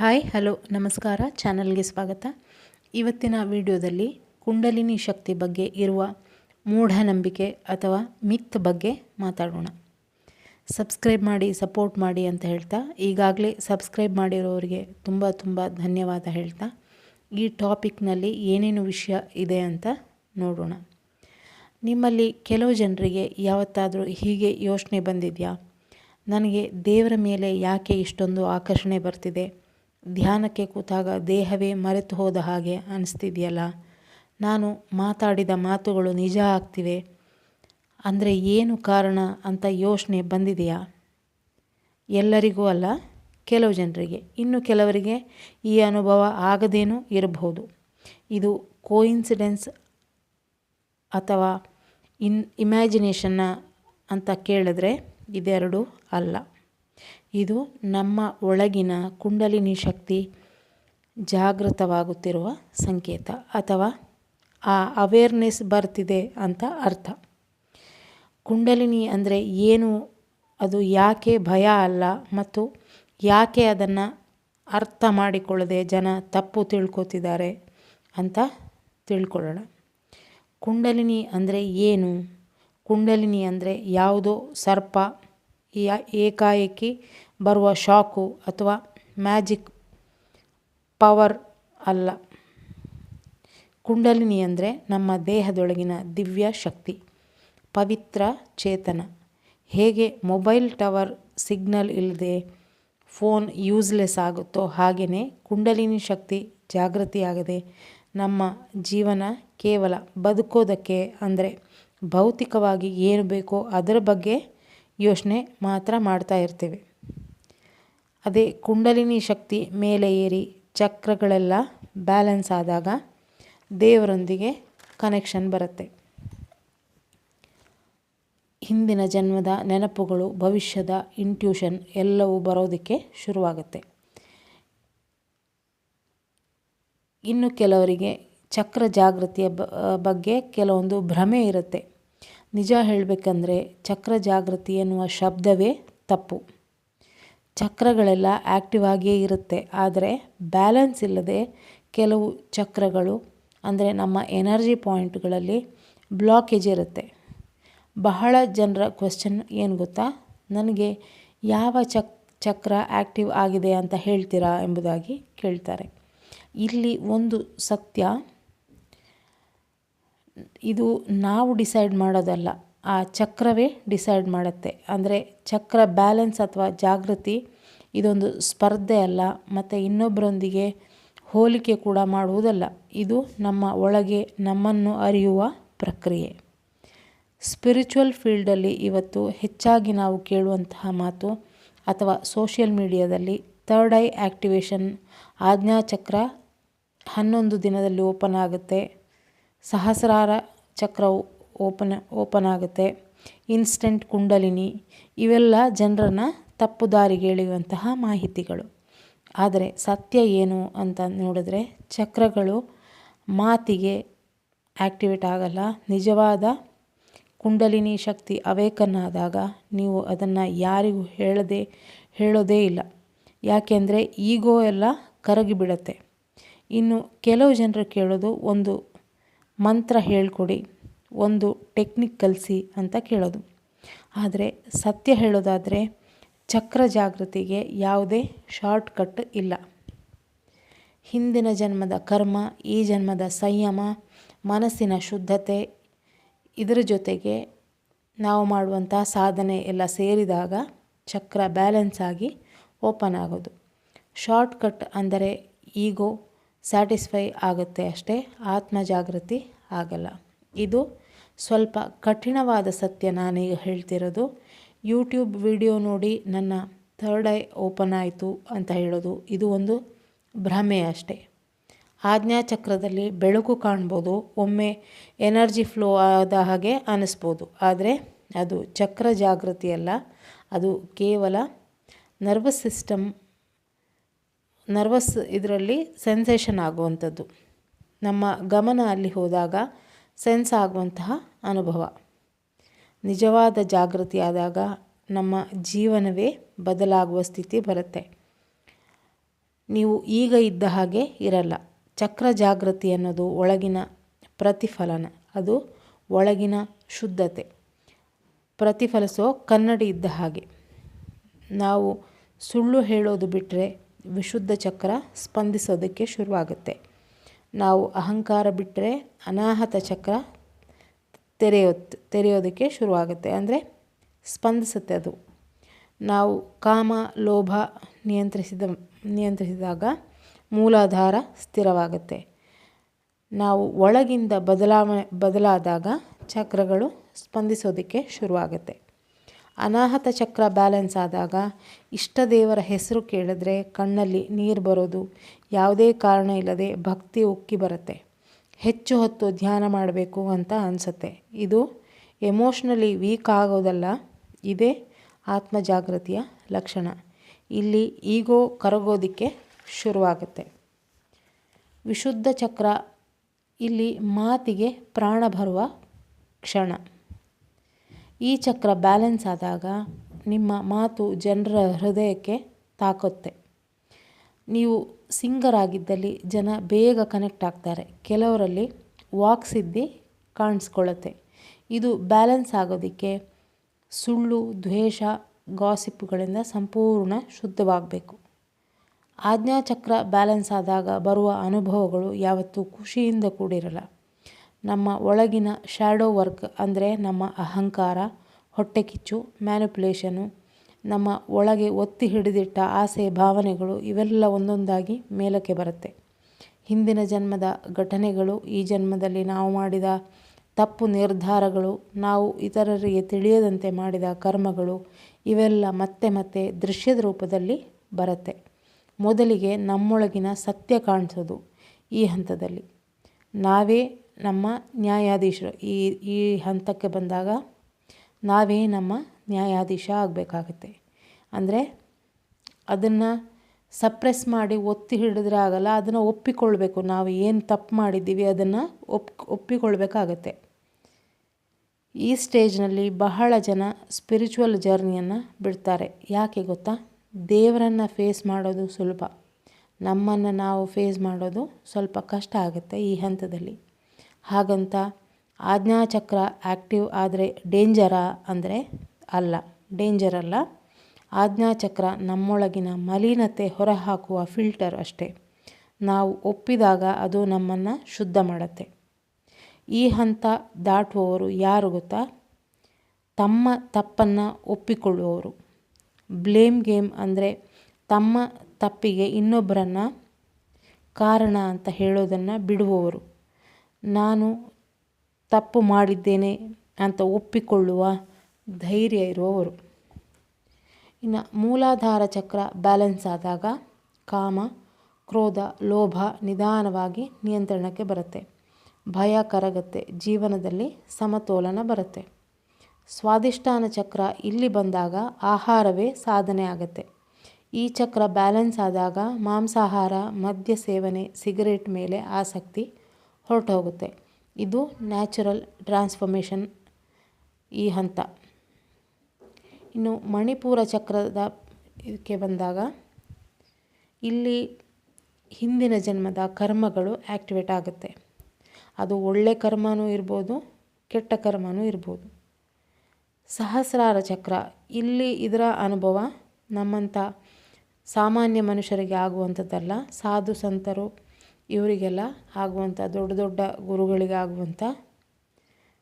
Hi, hello, ನಮಸ್ಕಾರ, ಚಾನಲ್ಗೆ ಸ್ವಾಗತ. ಇವತ್ತಿನ ವಿಡಿಯೋದಲ್ಲಿ ಕುಂಡಲಿನಿ ಶಕ್ತಿ ಬಗ್ಗೆ ಇರುವ ಮೂಢನಂಬಿಕೆ ಅಥವಾ ಮಿತ್ ಬಗ್ಗೆ ಮಾತಾಡೋಣ. ಸಬ್ಸ್ಕ್ರೈಬ್ ಮಾಡಿ, ಸಪೋರ್ಟ್ ಮಾಡಿ ಅಂತ ಹೇಳ್ತಾ, ಈಗಾಗಲೇ ಸಬ್ಸ್ಕ್ರೈಬ್ ಮಾಡಿರೋರಿಗೆ ತುಂಬ ತುಂಬ ಧನ್ಯವಾದ ಹೇಳ್ತಾ, ಈ ಟಾಪಿಕ್ನಲ್ಲಿ ಏನೇನು ವಿಷಯ ಇದೆ ಅಂತ ನೋಡೋಣ. ನಿಮ್ಮಲ್ಲಿ ಕೆಲವು ಜನರಿಗೆ ಯಾವತ್ತಾದರೂ ಹೀಗೆ ಯೋಚನೆ ಬಂದಿದೆಯಾ? ನನಗೆ ದೇವರ ಮೇಲೆ ಯಾಕೆ ಇಷ್ಟೊಂದು ಆಕರ್ಷಣೆ ಬರ್ತಿದೆ? ಧ್ಯಾನಕ್ಕೆ ಕೂತಾಗ ದೇಹವೇ ಮರೆತು ಹೋದ ಹಾಗೆ ಅನಿಸ್ತಿದೆಯಲ್ಲ? ನಾನು ಮಾತಾಡಿದ ಮಾತುಗಳು ನಿಜ ಆಗ್ತಿವೆ. ಅಂದರೆ ಏನು ಕಾರಣ ಅಂತ ಯೋಚನೆ ಬಂದಿದೆಯಾ? ಎಲ್ಲರಿಗೂ ಅಲ್ಲ, ಕೆಲವು ಜನರಿಗೆ. ಇನ್ನು ಕೆಲವರಿಗೆ ಈ ಅನುಭವ ಆಗದೇನೂ ಇರಬಹುದು. ಇದು ಕೋಇನ್ಸಿಡೆನ್ಸ್ ಅಥವಾ ಇನ್ ಇಮ್ಯಾಜಿನೇಷನ್ನ ಅಂತ ಕೇಳಿದ್ರೆ ಇದೆರಡು ಅಲ್ಲ. ಇದು ನಮ್ಮ ಒಳಗಿನ ಕುಂಡಲಿನಿ ಶಕ್ತಿ ಜಾಗೃತವಾಗುತ್ತಿರುವ ಸಂಕೇತ ಅಥವಾ ಆ ಅವೇರ್ನೆಸ್ ಬರ್ತಿದೆ ಅಂತ ಅರ್ಥ. ಕುಂಡಲಿನಿ ಅಂದರೆ ಏನು? ಅದು ಯಾಕೆ ಭಯ ಅಲ್ಲ ಮತ್ತು ಯಾಕೆ ಅದನ್ನು ಅರ್ಥ ಮಾಡಿಕೊಳ್ಳದೆ ಜನ ತಪ್ಪು ತಿಳ್ಕೊತಿದ್ದಾರೆ ಅಂತ ತಿಳ್ಕೊಳ್ಳೋಣ. ಕುಂಡಲಿನಿ ಅಂದರೆ ಏನು? ಕುಂಡಲಿನಿ ಅಂದರೆ ಯಾವುದೋ ಸರ್ಪ ಏಕಾಏಕಿ ಬರುವ ಶಾಕು ಅಥವಾ ಮ್ಯಾಜಿಕ್ ಪವರ್ ಅಲ್ಲ. ಕುಂಡಲಿನಿ ಅಂದರೆ ನಮ್ಮ ದೇಹದೊಳಗಿನ ದಿವ್ಯ ಶಕ್ತಿ, ಪವಿತ್ರ ಚೇತನ. ಹೇಗೆ ಮೊಬೈಲ್ ಟವರ್ ಸಿಗ್ನಲ್ ಇಲ್ಲದೆ ಫೋನ್ ಯೂಸ್ಲೆಸ್ ಆಗುತ್ತೋ ಹಾಗೆಯೇ ಕುಂಡಲಿನಿ ಶಕ್ತಿ ಜಾಗೃತಿಯಾಗದೆ ನಮ್ಮ ಜೀವನ ಕೇವಲ ಬದುಕೋದಕ್ಕೆ ಅಂದರೆ ಭೌತಿಕವಾಗಿ ಏನು ಬೇಕೋ ಅದರ ಬಗ್ಗೆ ಯೋಚನೆ ಮಾತ್ರ ಮಾಡ್ತಾ ಇರ್ತೇವೆ. ಅದೇ ಕುಂಡಲಿನಿ ಶಕ್ತಿ ಮೇಲೆ ಏರಿ ಚಕ್ರಗಳೆಲ್ಲ ಬ್ಯಾಲೆನ್ಸ್ ಆದಾಗ ದೇವರೊಂದಿಗೆ ಕನೆಕ್ಷನ್ ಬರುತ್ತೆ. ಹಿಂದಿನ ಜನ್ಮದ ನೆನಪುಗಳು, ಭವಿಷ್ಯದ ಇಂಟ್ಯೂಷನ್ ಎಲ್ಲವೂ ಬರೋದಕ್ಕೆ ಶುರುವಾಗುತ್ತೆ. ಇನ್ನು ಕೆಲವರಿಗೆ ಚಕ್ರ ಜಾಗೃತಿಯ ಬಗ್ಗೆ ಕೆಲವೊಂದು ಭ್ರಮೆ ಇರುತ್ತೆ. ನಿಜ ಹೇಳಬೇಕಂದ್ರೆ ಚಕ್ರ ಜಾಗೃತಿ ಎನ್ನುವ ಶಬ್ದವೇ ತಪ್ಪು. ಚಕ್ರಗಳೆಲ್ಲ ಆ್ಯಕ್ಟಿವ್ ಆಗಿಯೇ ಇರುತ್ತೆ, ಆದರೆ ಬ್ಯಾಲೆನ್ಸ್ ಇಲ್ಲದೆ ಕೆಲವು ಚಕ್ರಗಳು, ಅಂದರೆ ನಮ್ಮ ಎನರ್ಜಿ ಪಾಯಿಂಟ್ಗಳಲ್ಲಿ ಬ್ಲಾಕೇಜ್ ಇರುತ್ತೆ. ಬಹಳ ಜನರ ಕ್ವೆಶ್ಚನ್ ಏನು ಗೊತ್ತಾ? ನನಗೆ ಯಾವ ಚಕ್, ಚಕ್ರ ಆ್ಯಕ್ಟಿವ್ ಆಗಿದೆ ಅಂತ ಹೇಳ್ತೀರಾ ಎಂಬುದಾಗಿ ಕೇಳ್ತಾರೆ. ಇಲ್ಲಿ ಒಂದು ಸತ್ಯ ಇದು ನಾವು ಡಿಸೈಡ್ ಮಾಡೋದಲ್ಲ, ಆ ಚಕ್ರವೇ ಡಿಸೈಡ್ ಮಾಡುತ್ತೆ. ಅಂದರೆ ಚಕ್ರ ಬ್ಯಾಲೆನ್ಸ್ ಅಥವಾ ಜಾಗೃತಿ, ಇದೊಂದು ಸ್ಪರ್ಧೆ ಅಲ್ಲ, ಮತ್ತು ಇನ್ನೊಬ್ಬರೊಂದಿಗೆ ಹೋಲಿಕೆ ಕೂಡ ಮಾಡುವುದಲ್ಲ. ಇದು ನಮ್ಮ ಒಳಗೆ ನಮ್ಮನ್ನು ಅರಿಯುವ ಪ್ರಕ್ರಿಯೆ. ಸ್ಪಿರಿಚುವಲ್ ಫೀಲ್ಡಲ್ಲಿ ಇವತ್ತು ಹೆಚ್ಚಾಗಿ ನಾವು ಕೇಳುವಂತಹ ಮಾತು ಅಥವಾ ಸೋಷಿಯಲ್ ಮೀಡಿಯಾದಲ್ಲಿ ಥರ್ಡ್ ಐ ಆ್ಯಕ್ಟಿವೇಶನ್ ಆಜ್ಞಾಚಕ್ರ ಹನ್ನೊಂದು ದಿನದಲ್ಲಿ ಓಪನ್ ಆಗುತ್ತೆ. ಸಹಸ್ರಾರ ಚಕ್ರವು ಓಪನ್ ಓಪನ್ ಆಗುತ್ತೆ. ಇನ್ಸ್ಟೆಂಟ್ ಕುಂಡಲಿನಿ, ಇವೆಲ್ಲ ಜನರನ್ನು ತಪ್ಪು ದಾರಿಗೆ ಎಳೆಯುವಂತಹ ಮಾಹಿತಿಗಳು. ಆದರೆ ಸತ್ಯ ಏನು ಅಂತ ನೋಡಿದ್ರೆ ಚಕ್ರಗಳು ಮಾತಿಗೆ ಆ್ಯಕ್ಟಿವೇಟ್ ಆಗಲ್ಲ. ನಿಜವಾದ ಕುಂಡಲಿನಿ ಶಕ್ತಿ ಅವೇಕನ್ ಆದಾಗ ನೀವು ಅದನ್ನು ಯಾರಿಗೂ ಹೇಳದೆ, ಹೇಳೋದೇ ಇಲ್ಲ. ಯಾಕೆಂದರೆ ಈಗೋ ಎಲ್ಲ ಕರಗಿಬಿಡತ್ತೆ. ಇನ್ನು ಕೆಲವು ಜನರು ಕೇಳೋದು ಒಂದು ಮಂತ್ರ ಹೇಳ್ಕೊಡಿ, ಒಂದು ಟೆಕ್ನಿಕ್ ಕಲಿಸಿ ಅಂತ ಕೇಳೋದು. ಆದರೆ ಸತ್ಯ ಹೇಳೋದಾದರೆ ಚಕ್ರ ಜಾಗೃತಿಗೆ ಯಾವುದೇ ಶಾರ್ಟ್ಕಟ್ ಇಲ್ಲ. ಹಿಂದಿನ ಜನ್ಮದ ಕರ್ಮ, ಈ ಜನ್ಮದ ಸಂಯಮ, ಮನಸ್ಸಿನ ಶುದ್ಧತೆ, ಇದರ ಜೊತೆಗೆ ನಾವು ಮಾಡುವಂಥ ಸಾಧನೆ ಎಲ್ಲ ಸೇರಿದಾಗ ಚಕ್ರ ಬ್ಯಾಲೆನ್ಸ್ ಆಗಿ ಓಪನ್ ಆಗೋದು. ಶಾರ್ಟ್ಕಟ್ ಅಂದರೆ ಈಗೋ ಸ್ಯಾಟಿಸ್ಫೈ ಆಗುತ್ತೆ ಅಷ್ಟೇ ಆತ್ಮ ಜಾಗೃತಿ ಆಗಲ್ಲ. ಇದು ಸ್ವಲ್ಪ ಕಠಿಣವಾದ ಸತ್ಯ ನಾನೀಗ ಹೇಳ್ತಿರೋದು. ಯೂಟ್ಯೂಬ್ ವಿಡಿಯೋ ನೋಡಿ ನನ್ನ ಥರ್ಡ್ ಐ ಓಪನ್ ಆಯಿತು ಅಂತ ಹೇಳೋದು, ಇದು ಒಂದು ಭ್ರಮೆ ಅಷ್ಟೇ. ಆಜ್ಞಾಚಕ್ರದಲ್ಲಿ ಬೆಳಕು ಕಾಣ್ಬೋದು, ಒಮ್ಮೆ ಎನರ್ಜಿ ಫ್ಲೋ ಆದ ಹಾಗೆ ಅನ್ನಿಸ್ಬೋದು ಆದರೆ ಅದು ಚಕ್ರ ಜಾಗೃತಿ ಅಲ್ಲ, ಅದು ಕೇವಲ ನರ್ವಸ್ ಸಿಸ್ಟಮ್ ನರ್ವಸ್ ಇದರಲ್ಲಿ ಸೆನ್ಸೇಷನ್ ಆಗುವಂಥದ್ದು. ನಮ್ಮ ಗಮನ ಅಲ್ಲಿ ಹೋದಾಗ ಸೆನ್ಸ್ ಆಗುವಂತಹ ಅನುಭವ. ನಿಜವಾದ ಜಾಗೃತಿಯಾದಾಗ ನಮ್ಮ ಜೀವನವೇ ಬದಲಾಗುವ ಸ್ಥಿತಿ ಬರುತ್ತೆ. ನೀವು ಈಗ ಇದ್ದ ಹಾಗೆ ಇರಲ್ಲ. ಚಕ್ರ ಜಾಗೃತಿ ಅನ್ನೋದು ಒಳಗಿನ ಪ್ರತಿಫಲನ. ಅದು ಒಳಗಿನ ಶುದ್ಧತೆ. ಪ್ರತಿಫಲಿಸೋ ಕನ್ನಡಿ ಇದ್ದ ಹಾಗೆ. ನಾವು ಸುಳ್ಳು ಹೇಳೋದು ಬಿಟ್ಟರೆ ವಿಶುದ್ಧ ಚಕ್ರ ಸ್ಪಂದಿಸೋದಕ್ಕೆ ಶುರುವಾಗುತ್ತೆ. ನಾವು ಅಹಂಕಾರ ಬಿಟ್ಟರೆ ಅನಾಹತ ಚಕ್ರ ತೆರೆಯೋ ತೆರೆಯೋದಕ್ಕೆ ಶುರುವಾಗುತ್ತೆ. ಅಂದರೆ ಸ್ಪಂದಿಸುತ್ತೆ ಅದು. ನಾವು ಕಾಮ, ಲೋಭ ನಿಯಂತ್ರಿಸಿದ, ನಿಯಂತ್ರಿಸಿದಾಗ ಮೂಲಾಧಾರ ಸ್ಥಿರವಾಗುತ್ತೆ. ನಾವು ಒಳಗಿಂದ ಬದಲಾವಣೆ, ಬದಲಾದಾಗ ಚಕ್ರಗಳು ಸ್ಪಂದಿಸೋದಕ್ಕೆ ಶುರುವಾಗುತ್ತೆ. ಅನಾಹತ ಚಕ್ರ ಬ್ಯಾಲೆನ್ಸ್ ಆದಾಗ ಇಷ್ಟ ದೇವರ ಹೆಸರು ಕೇಳಿದ್ರೆ ಕಣ್ಣಲ್ಲಿ ನೀರು ಬರೋದು. ಯಾವುದೇ ಕಾರಣ ಇಲ್ಲದೆ ಭಕ್ತಿ ಉಕ್ಕಿ ಬರುತ್ತೆ. ಹೆಚ್ಚು ಹೊತ್ತು ಧ್ಯಾನ ಮಾಡಬೇಕು ಅಂತ ಅನಿಸುತ್ತೆ. ಇದು ಎಮೋಷ್ನಲಿ ವೀಕ್ ಆಗೋದಲ್ಲ, ಇದೇ ಆತ್ಮ ಜಾಗೃತಿಯ ಲಕ್ಷಣ. ಇಲ್ಲಿ ಈಗೋ ಕರಗೋದಿಕ್ಕೆ ಶುರುವಾಗುತ್ತೆ. ವಿಶುದ್ಧ ಚಕ್ರ ಇಲ್ಲಿ ಮಾತಿಗೆ ಪ್ರಾಣ ಬರುವ ಕ್ಷಣ. ಈ ಚಕ್ರ ಬ್ಯಾಲೆನ್ಸ್ ಆದಾಗ ನಿಮ್ಮ ಮಾತು ಜನರ ಹೃದಯಕ್ಕೆ ತಾಕುತ್ತೆ. ನೀವು ಸಿಂಗರ್ ಆಗಿದ್ದಲ್ಲಿ ಜನ ಬೇಗ ಕನೆಕ್ಟ್ ಆಗ್ತಾರೆ. ಕೆಲವರಲ್ಲಿ ವಾಕ್ ಸಿದ್ಧಿ ಕಾಣಿಸ್ಕೊಳ್ಳುತ್ತೆ. ಇದು ಬ್ಯಾಲೆನ್ಸ್ ಆಗೋದಕ್ಕೆ ಸುಳ್ಳು, ದ್ವೇಷ ಗಾಸಿಪ್ಗಳಿಂದ ಸಂಪೂರ್ಣ ಶುದ್ಧವಾಗಬೇಕು. ಆಜ್ಞಾಚಕ್ರ ಬ್ಯಾಲೆನ್ಸ್ ಆದಾಗ ಬರುವ ಅನುಭವಗಳು ಯಾವತ್ತೂ ಖುಷಿಯಿಂದ ಕೂಡಿರಲ್ಲ. ನಮ್ಮ ಒಳಗಿನ ಶ್ಯಾಡೋ ವರ್ಕ್ ಅಂದರೆ ನಮ್ಮ ಅಹಂಕಾರ, ಹೊಟ್ಟೆ ಕಿಚ್ಚು ಮ್ಯಾನಿಪುಲೇಷನು ನಮ್ಮ ಒಳಗೆ ಒತ್ತಿ ಹಿಡಿದಿಟ್ಟ ಆಸೆ, ಭಾವನೆಗಳು ಇವೆಲ್ಲ ಒಂದೊಂದಾಗಿ ಮೇಲಕ್ಕೆ ಬರುತ್ತೆ. ಹಿಂದಿನ ಜನ್ಮದ ಘಟನೆಗಳು, ಈ ಜನ್ಮದಲ್ಲಿ ನಾವು ಮಾಡಿದ ತಪ್ಪು ನಿರ್ಧಾರಗಳು, ನಾವು ಇತರರಿಗೆ ತಿಳಿಯದಂತೆ ಮಾಡಿದ ಕರ್ಮಗಳು, ಇವೆಲ್ಲ ಮತ್ತೆ ಮತ್ತೆ ದೃಶ್ಯದ ರೂಪದಲ್ಲಿ ಬರುತ್ತೆ. ಮೊದಲಿಗೆ ನಮ್ಮೊಳಗಿನ ಸತ್ಯ ಕಾಣಿಸೋದು ಈ ಹಂತದಲ್ಲಿ. ನಾವೇ ನಮ್ಮ ನ್ಯಾಯಾಧೀಶರು. ಈ ಈ ಹಂತಕ್ಕೆ ಬಂದಾಗ ನಾವೇ ನಮ್ಮ ನ್ಯಾಯಾಧೀಶ ಆಗಬೇಕಾಗತ್ತೆ. ಅಂದರೆ ಅದನ್ನು ಸಪ್ರೆಸ್ ಮಾಡಿ ಒತ್ತಿ ಹಿಡಿದ್ರೆ ಆಗಲ್ಲ, ಅದನ್ನು ಒಪ್ಪಿಕೊಳ್ಬೇಕು. ನಾವು ಏನು ತಪ್ಪು ಮಾಡಿದ್ದೀವಿ ಅದನ್ನು ಒಪ್, ಒಪ್ಪಿಕೊಳ್ಬೇಕಾಗತ್ತೆ. ಈ ಸ್ಟೇಜ್ನಲ್ಲಿ ಬಹಳ ಜನ ಸ್ಪಿರಿಚುವಲ್ ಜರ್ನಿಯನ್ನು ಬಿಡ್ತಾರೆ. ಯಾಕೆ ಗೊತ್ತಾ? ದೇವರನ್ನು ಫೇಸ್ ಮಾಡೋದು ಸುಲಭ. ನಮ್ಮನ್ನು ನಾವು ಫೇಸ್ ಮಾಡೋದು ಸ್ವಲ್ಪ ಕಷ್ಟ ಆಗುತ್ತೆ ಈ ಹಂತದಲ್ಲಿ. ಹಾಗಂತ ಆಜ್ಞಾಚಕ್ರ ಆ್ಯಕ್ಟಿವ್ ಆದರೆ ಡೇಂಜರಾ ಅಂದರೆ ಅಲ್ಲ, ಡೇಂಜರ್ ಅಲ್ಲ. ಆಜ್ಞಾಚಕ್ರ ನಮ್ಮೊಳಗಿನ ಮಲಿನತೆ ಹೊರಹಾಕುವ ಫಿಲ್ಟರ್ ಅಷ್ಟೇ. ನಾವು ಒಪ್ಪಿದಾಗ ಅದು ನಮ್ಮನ್ನು ಶುದ್ಧ ಮಾಡುತ್ತೆ. ಈ ಹಂತ ದಾಟುವವರು ಯಾರು ಗೊತ್ತಾ? ತಮ್ಮ ತಪ್ಪನ್ನು ಒಪ್ಪಿಕೊಳ್ಳುವವರು. ಬ್ಲೇಮ್ ಗೇಮ್ ಅಂದರೆ ತಮ್ಮ ತಪ್ಪಿಗೆ ಇನ್ನೊಬ್ಬರನ್ನು ಕಾರಣ ಅಂತ ಹೇಳೋದನ್ನು ಬಿಡುವವರು. ನಾನು ತಪ್ಪು ಮಾಡಿದ್ದೇನೆ ಅಂತ ಒಪ್ಪಿಕೊಳ್ಳುವ ಧೈರ್ಯ ಇರುವವರು. ಇನ್ನು ಮೂಲಾಧಾರ ಚಕ್ರ ಬ್ಯಾಲೆನ್ಸ್ ಆದಾಗ ಕಾಮ, ಕ್ರೋಧ, ಲೋಭ ನಿಧಾನವಾಗಿ ನಿಯಂತ್ರಣಕ್ಕೆ ಬರುತ್ತೆ. ಭಯ ಕರಗತ್ತೆ, ಜೀವನದಲ್ಲಿ ಸಮತೋಲನ ಬರುತ್ತೆ. ಸ್ವಾದಿಷ್ಟಾನ ಚಕ್ರ ಇಲ್ಲಿ ಬಂದಾಗ ಆಹಾರವೇ ಸಾಧನೆ ಆಗುತ್ತೆ. ಈ ಚಕ್ರ ಬ್ಯಾಲೆನ್ಸ್ ಆದಾಗ ಮಾಂಸಾಹಾರ, ಮದ್ಯ ಸೇವನೆ, ಸಿಗರೇಟ್ ಮೇಲೆ ಆಸಕ್ತಿ ಹೊರಟು ಹೋಗುತ್ತೆ ಇದು ನ್ಯಾಚುರಲ್ ಟ್ರಾನ್ಸ್ಫಾರ್ಮೇಷನ್ ಈ ಹಂತ. ಇನ್ನು ಮಣಿಪುರ ಚಕ್ರದ ಇದಕ್ಕೆ ಬಂದಾಗ ಇಲ್ಲಿ ಹಿಂದಿನ ಜನ್ಮದ ಕರ್ಮಗಳು ಆ್ಯಕ್ಟಿವೇಟ್ ಆಗುತ್ತೆ. ಅದು ಒಳ್ಳೆ ಕರ್ಮನೂ ಇರ್ಬೋದು, ಕೆಟ್ಟ ಕರ್ಮನೂ ಇರ್ಬೋದು. ಸಹಸ್ರಾರ ಚಕ್ರ. ಇಲ್ಲಿ ಇದರ ಅನುಭವ ನಮ್ಮಂಥ ಸಾಮಾನ್ಯ ಮನುಷ್ಯರಿಗೆ ಆಗುವಂಥದ್ದಲ್ಲ. ಸಾಧು ಸಂತರು ಇವರಿಗೆಲ್ಲ ಆಗುವಂಥ ದೊಡ್ಡ ದೊಡ್ಡ ಗುರುಗಳಿಗಾಗುವಂಥ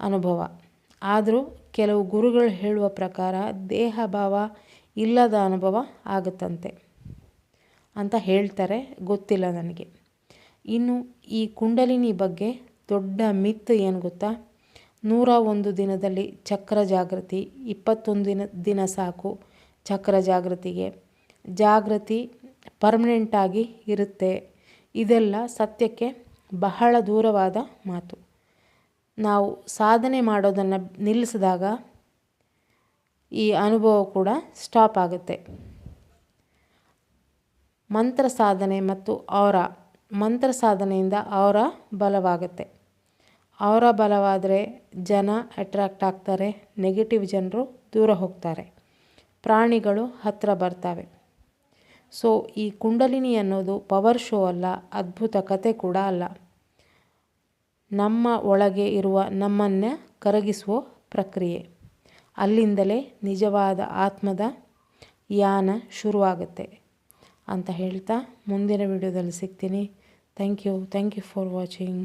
ಅನುಭವ. ಆದರೂ ಕೆಲವು ಗುರುಗಳು ಹೇಳುವ ಪ್ರಕಾರ ದೇಹ ಭಾವ ಇಲ್ಲದ ಅನುಭವ ಆಗುತ್ತಂತೆ ಅಂತ ಹೇಳ್ತಾರೆ, ಗೊತ್ತಿಲ್ಲ ನನಗೆ. ಇನ್ನು ಈ ಕುಂಡಲಿನಿ ಬಗ್ಗೆ ದೊಡ್ಡ ಮಿತ್ ಏನು ಗೊತ್ತಾ? ನೂರ ಒಂದು ದಿನದಲ್ಲಿ ಚಕ್ರ ಜಾಗೃತಿ, ಇಪ್ಪತ್ತೊಂದು ದಿನ ದಿನ ಸಾಕು ಚಕ್ರ ಜಾಗೃತಿಗೆ. ಜಾಗೃತಿ ಪರ್ಮನೆಂಟಾಗಿ ಇರುತ್ತೆ. ಇದೆಲ್ಲ ಸತ್ಯಕ್ಕೆ ಬಹಳ ದೂರವಾದ ಮಾತು. ನಾವು ಸಾಧನೆ ಮಾಡೋದನ್ನು ನಿಲ್ಲಿಸಿದಾಗ ಈ ಅನುಭವ ಕೂಡ ಸ್ಟಾಪ್ ಆಗುತ್ತೆ. ಮಂತ್ರ ಸಾಧನೆ ಮತ್ತು ಅವರ, ಮಂತ್ರ ಸಾಧನೆಯಿಂದ ಅವರ ಬಲವಾಗುತ್ತೆ. ಅವರ ಬಲವಾದರೆ ಜನ ಅಟ್ರಾಕ್ಟ್ ಆಗ್ತಾರೆ ನೆಗೆಟಿವ್ ಜನರು ದೂರ ಹೋಗ್ತಾರೆ. ಪ್ರಾಣಿಗಳು ಹತ್ತಿರ ಬರ್ತವೆ. ಸೊ ಈ ಕುಂಡಲಿನಿ ಅನ್ನೋದು ಪವರ್ ಶೋ ಅಲ್ಲ, ಅದ್ಭುತ ಕತೆ ಕೂಡ ಅಲ್ಲ. ನಮ್ಮ ಒಳಗೆ ಇರುವ ನಮ್ಮನ್ನು ಕರಗಿಸುವ ಪ್ರಕ್ರಿಯೆ. ಅಲ್ಲಿಂದಲೇ ನಿಜವಾದ ಆತ್ಮದ ಯಾನ ಶುರುವಾಗುತ್ತೆ ಅಂತ ಹೇಳ್ತಾ ಮುಂದಿನ ವಿಡಿಯೋದಲ್ಲಿ ಸಿಗ್ತೀನಿ. Thank you thank you for watching